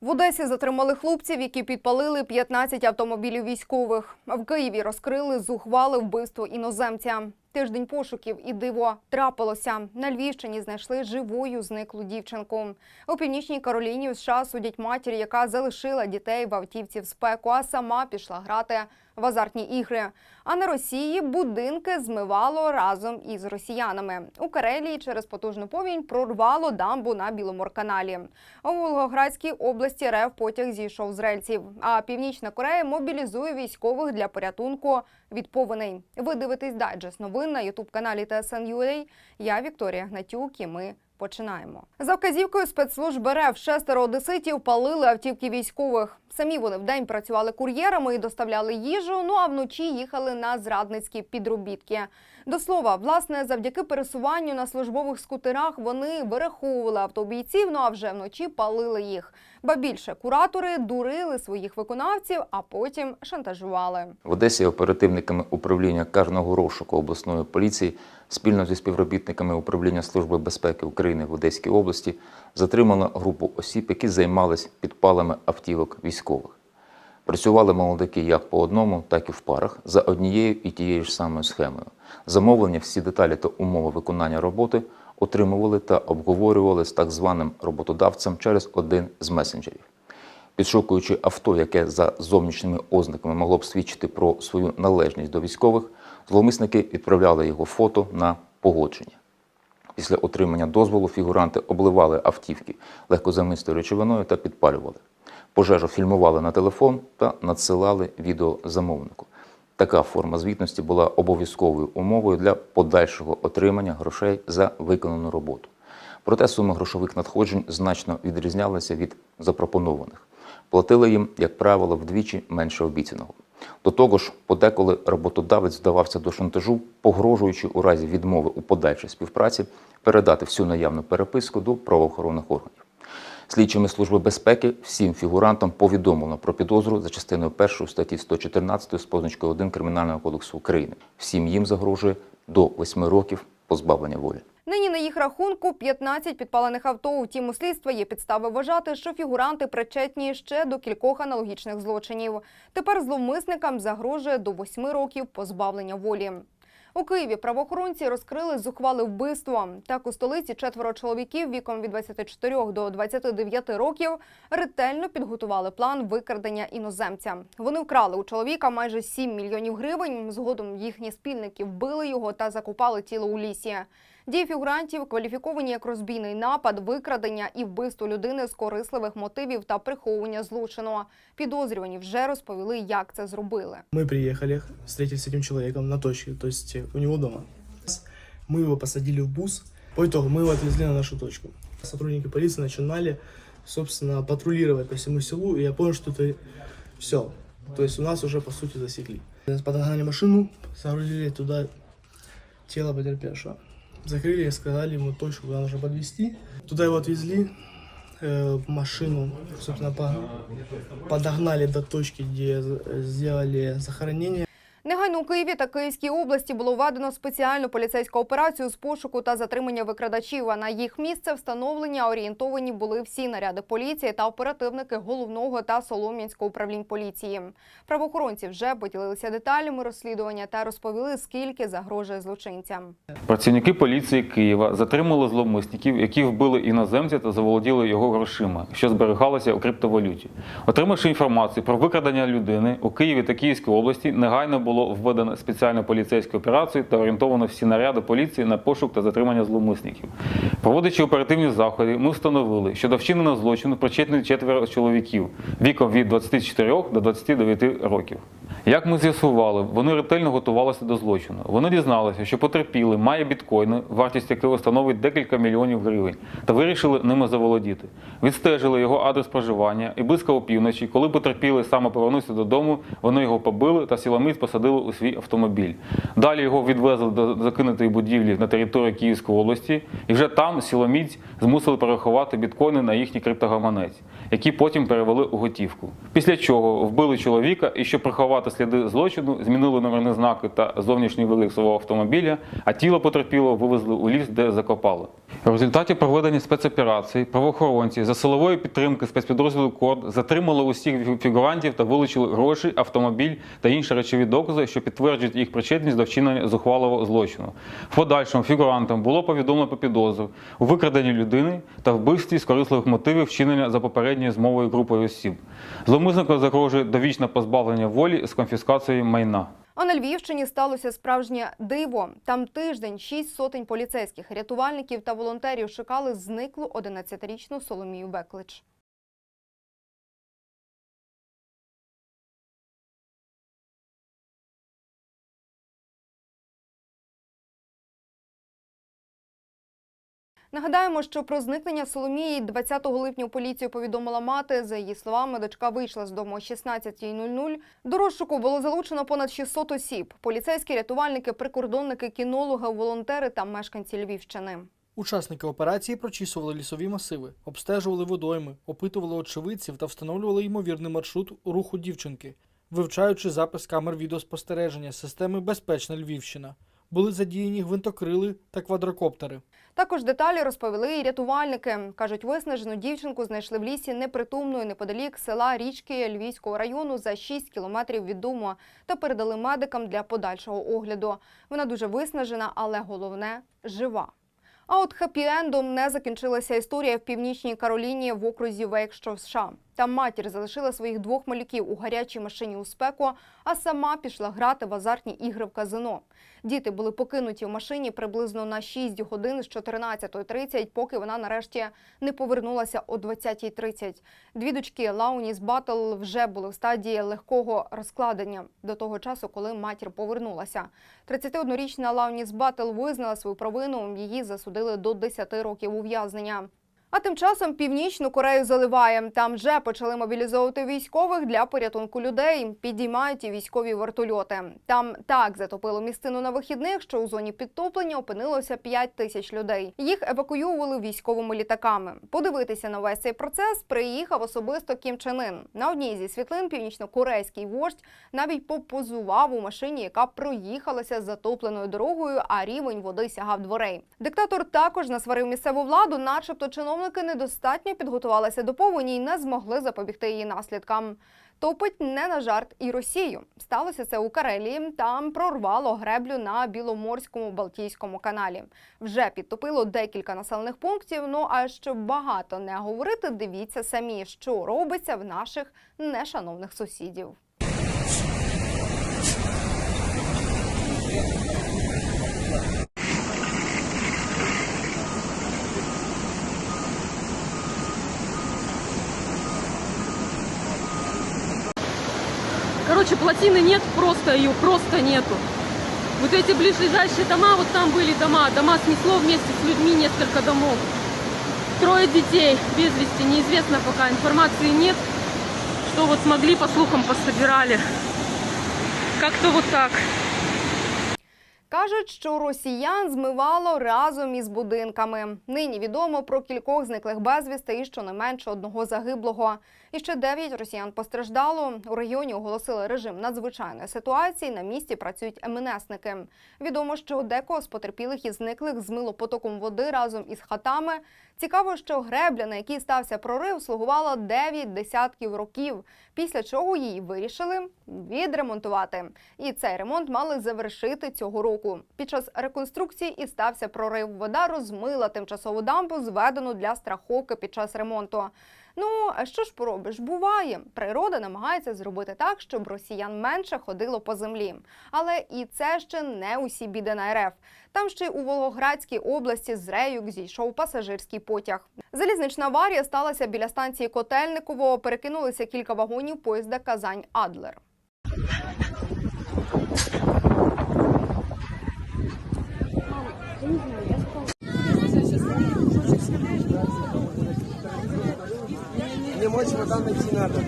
В Одесі затримали хлопців, які підпалили 15 автомобілів військових. В Києві розкрили зухвали вбивство іноземця. Тиждень пошуків і диво трапилося. На Львівщині знайшли живою зниклу дівчинку. У північній Кароліні США судять матір, яка залишила дітей в автівці в спеку, а сама пішла грати в азартні ігри. А на Росії будинки змивало разом із росіянами. У Карелії через потужну повінь прорвало дамбу на Біломорканалі. У Волгоградській області РФ потяг зійшов з рельсів. А Північна Корея мобілізує військових для порятунку від повеней. Ви дивитесь дайджест новин на ютуб-каналі TSN.ua. Я Вікторія Гнатюк і ми Починаємо за вказівкою спецслужб РФ шестеро одеситів палили автівки військових. Самі вони вдень працювали кур'єрами і доставляли їжу. Ну а вночі їхали на зрадницькі підробітки. До слова, власне, завдяки пересуванню на службових скутерах вони вираховували автобійців. Ну а вже вночі палили їх. Ба більше куратори дурили своїх виконавців, а потім шантажували. В Одесі оперативниками управління карного розшуку обласної поліції спільно зі співробітниками управління Служби безпеки України в Одеській області затримано групу осіб, які займались підпалами автівок військових. Працювали молодики як по одному, так і в парах за однією і тією ж самою схемою. Замовлення, всі деталі та умови виконання роботи отримували та обговорювали з так званим роботодавцем через один з месенджерів. Підшукуючи авто, яке за зовнішніми ознаками могло б свідчити про свою належність до військових, зловмисники відправляли його фото на погодження. Після отримання дозволу фігуранти обливали автівки легкозамистою речовиною та підпалювали. Пожежу фільмували на телефон та надсилали відео замовнику. Така форма звітності була обов'язковою умовою для подальшого отримання грошей за виконану роботу. Проте суми грошових надходжень значно відрізнялися від запропонованих. Платили їм, як правило, вдвічі менше обіцяного. До того ж, подеколи роботодавець вдавався до шантажу, погрожуючи у разі відмови у подальшій співпраці передати всю наявну переписку до правоохоронних органів. Слідчими Служби безпеки всім фігурантам повідомлено про підозру за частиною 1 статті 114 з позначкою 1 Кримінального кодексу України. Всім їм загрожує до 8 років позбавлення волі. Нині на їх рахунку 15 підпалених авто. Втім, у слідства є підстави вважати, що фігуранти причетні ще до кількох аналогічних злочинів. Тепер зловмисникам загрожує до 8 років позбавлення волі. У Києві правоохоронці розкрили зухвале вбивство. Так у столиці четверо чоловіків віком від 24 до 29 років ретельно підготували план викрадення іноземця. Вони вкрали у чоловіка майже 7 мільйонів гривень. Згодом їхні спільники вбили його та закопали тіло у лісі. Дії фігурантів кваліфіковані як розбійний напад, викрадення і вбивство людини з корисливих мотивів та приховування злочину. Підозрювані вже розповіли, як це зробили. Мы приехали, встретились с этим человеком на точке, то есть э, у него дома. Мы его посадили в бус. По итогу мы его отвезли на нашу точку. Сотрудники полиции начинали, собственно, патрулировать по всему селу, и я понял, что это все. То есть у нас уже, по сути, засекли. Подогнали машину, загрузили туда тело потерпевшего. Закрыли и сказали ему точку, куда нужно подвезти. Туда его отвезли, э, машину, собственно, по- подогнали до точки, где сделали захоронение. Негайно у Києві та Київській області було введено спеціальну поліцейську операцію з пошуку та затримання викрадачів. А на їх місце встановлення орієнтовані були всі наряди поліції та оперативники головного та Солом'янського управлінь поліції. Правоохоронці вже поділилися деталями розслідування та розповіли, скільки загрожує злочинцям. Працівники поліції Києва затримали зловмисників, які вбили іноземця та заволоділи його грошима, що зберігалося у криптовалюті. Отримавши інформацію про викрадення людини у Києві та Київській області, негайно було введено спеціальну поліцейську операцію та орієнтовано всі наряди поліції на пошук та затримання зловмисників. Проводячи оперативні заходи, ми встановили, що до вчиненого злочину причетні четверо чоловіків віком від 24 до 29 років. Як ми з'ясували, вони ретельно готувалися до злочину. Вони дізналися, що потерпілий має біткоїни, вартість якого становить декілька мільйонів гривень, та вирішили ними заволодіти. Відстежили його адрес проживання і близько опівночі, коли потерпілий саме повернувся додому, вони його побили та силоміць посадили у свій автомобіль. Далі його відвезли до закинутої будівлі на території Київської області, і вже там силоміць змусили перерахувати біткоїни на їхній криптогаманець, які потім перевели у готівку. Після чого вбили чоловіка і щоб приховати сліди злочину, змінили номерні знаки та зовнішній вигляд свого автомобіля, а тіло потерпілого вивезли у ліс, де закопали. В результаті проведення спецоперації правоохоронці за силової підтримки спецпідрозділу КОРД затримали усіх фігурантів та вилучили гроші, автомобіль та інші речові докази, що підтверджують їх причетність до вчинення зухвалого злочину. В подальшому фігурантам було повідомлено про підозру у викраденні людини та вбивстві з корисливих мотивів вчинення за попередньою змовою групою осіб. Зловмиснику загрожує довічне позбавлення волі конфіскацією майна. А на Львівщині сталося справжнє диво. Там тиждень шість сотень поліцейських, рятувальників та волонтерів шукали зниклу 11-річну Соломію Беклич. Нагадаємо, що про зникнення Соломії 20 липня поліцію повідомила мати. За її словами, дочка вийшла з дому о 16.00. До розшуку було залучено понад 600 осіб: поліцейські, рятувальники, прикордонники, кінологи, волонтери та мешканці Львівщини. Учасники операції прочісували лісові масиви, обстежували водойми, опитували очевидців та встановлювали ймовірний маршрут руху дівчинки, вивчаючи запис камер відеоспостереження системи Безпечна Львівщина. Були задіяні гвинтокрили та квадрокоптери. Також деталі розповіли і рятувальники. Кажуть, виснажену дівчинку знайшли в лісі непритомною неподалік села Річки Львівського району за 6 кілометрів від дому та передали медикам для подальшого огляду. Вона дуже виснажена, але головне жива. А от хеппі-ендом не закінчилася історія в північній Кароліні в окрузі Вейк, що США. Там матір залишила своїх двох малюків у гарячій машині у спеку, а сама пішла грати в азартні ігри в казино. Діти були покинуті в машині приблизно на 6 годин з 14.30, поки вона нарешті не повернулася о 20.30. Дві дочки Лауніс Баттл вже були в стадії легкого розкладення до того часу, коли матір повернулася. 31-річна Лауніс Баттл визнала свою провину. Її засудили до 10 років ув'язнення. А тим часом північну Корею заливає. Там вже почали мобілізовувати військових для порятунку людей. Підіймають і військові вертольоти. Там так затопило містину на вихідних, що у зоні підтоплення опинилося 5 тисяч людей. Їх евакуювали військовими літаками. Подивитися на весь цей процес приїхав особисто Кім Чен Ін. На одній зі світлин північно-корейський вождь навіть попозував у машині, яка проїхалася затопленою дорогою, а рівень води сягав дверей. Диктатор також насварив місцеву владу, начебто чиновники недостатньо підготувалися до повені і не змогли запобігти її наслідкам. Топить не на жарт і Росію. Сталося це у Карелії. Там прорвало греблю на Біломорському Балтійському каналі. Вже підтопило декілька населених пунктів. Ну а щоб багато не говорити, дивіться самі, що робиться в наших нешановних сусідів. Короче, плотины нет, просто ее просто нету. Вот эти ближайшие дома, вот там были дома, дома снесло вместе с людьми несколько домов. Трое детей без вести, неизвестно пока, информации нет. Что вот смогли, по слухам, пособирали. Как-то вот так. Кажуть, що росіян змивало разом із будинками. Нині відомо про кількох зниклих безвісти і щонайменше одного загиблого. І ще дев'ять росіян постраждало. У регіоні оголосили режим надзвичайної ситуації. На місці працюють МНСники. Відомо, що декого з потерпілих і зниклих змило потоком води разом із хатами. Цікаво, що гребля, на якій стався прорив, слугувала 9 десятків років. Після чого її вирішили відремонтувати. І цей ремонт мали завершити цього року. Під час реконструкції і стався прорив. Вода розмила тимчасову дамбу, зведену для страховки під час ремонту. Ну, а що ж поробиш? Буває. Природа намагається зробити так, щоб росіян менше ходило по землі. Але і це ще не усі біди на РФ. Там ще й у Волгоградській області з рейок зійшов пасажирський потяг. Залізнична аварія сталася біля станції Котельниково. Перекинулися кілька вагонів поїзда Казань-Адлер. Мне мочь вода найти надо.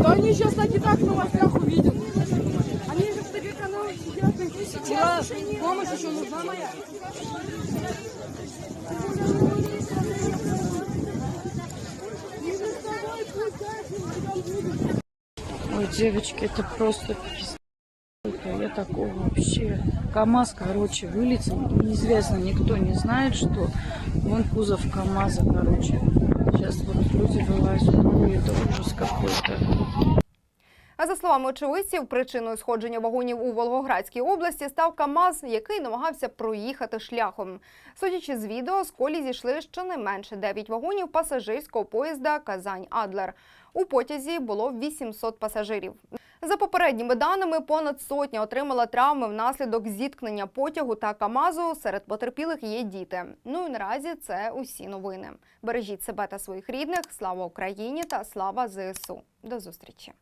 Да они сейчас так и так в новостях увидят. Они же в ТВ канале сидят. Сейчас помощь еще нужна моя. Ой, девочки, это просто я такого вообще. КамАЗ, короче, вылетел. Неизвестно, никто не знает, что вон кузов КамАЗа, короче. Сейчас вот люди вылазят. Ой, это ужас какой-то. А за словами очевидців, причиною сходження вагонів у Волгоградській області став КАМАЗ, який намагався проїхати шляхом. Судячи з відео, з колі зійшли щонайменше 9 вагонів пасажирського поїзда Казань-Адлер. У потязі було 800 пасажирів. За попередніми даними, понад сотня отримала травми внаслідок зіткнення потягу та КАМАЗу. Серед потерпілих є діти. Ну і наразі це усі новини. Бережіть себе та своїх рідних. Слава Україні та слава ЗСУ. До зустрічі.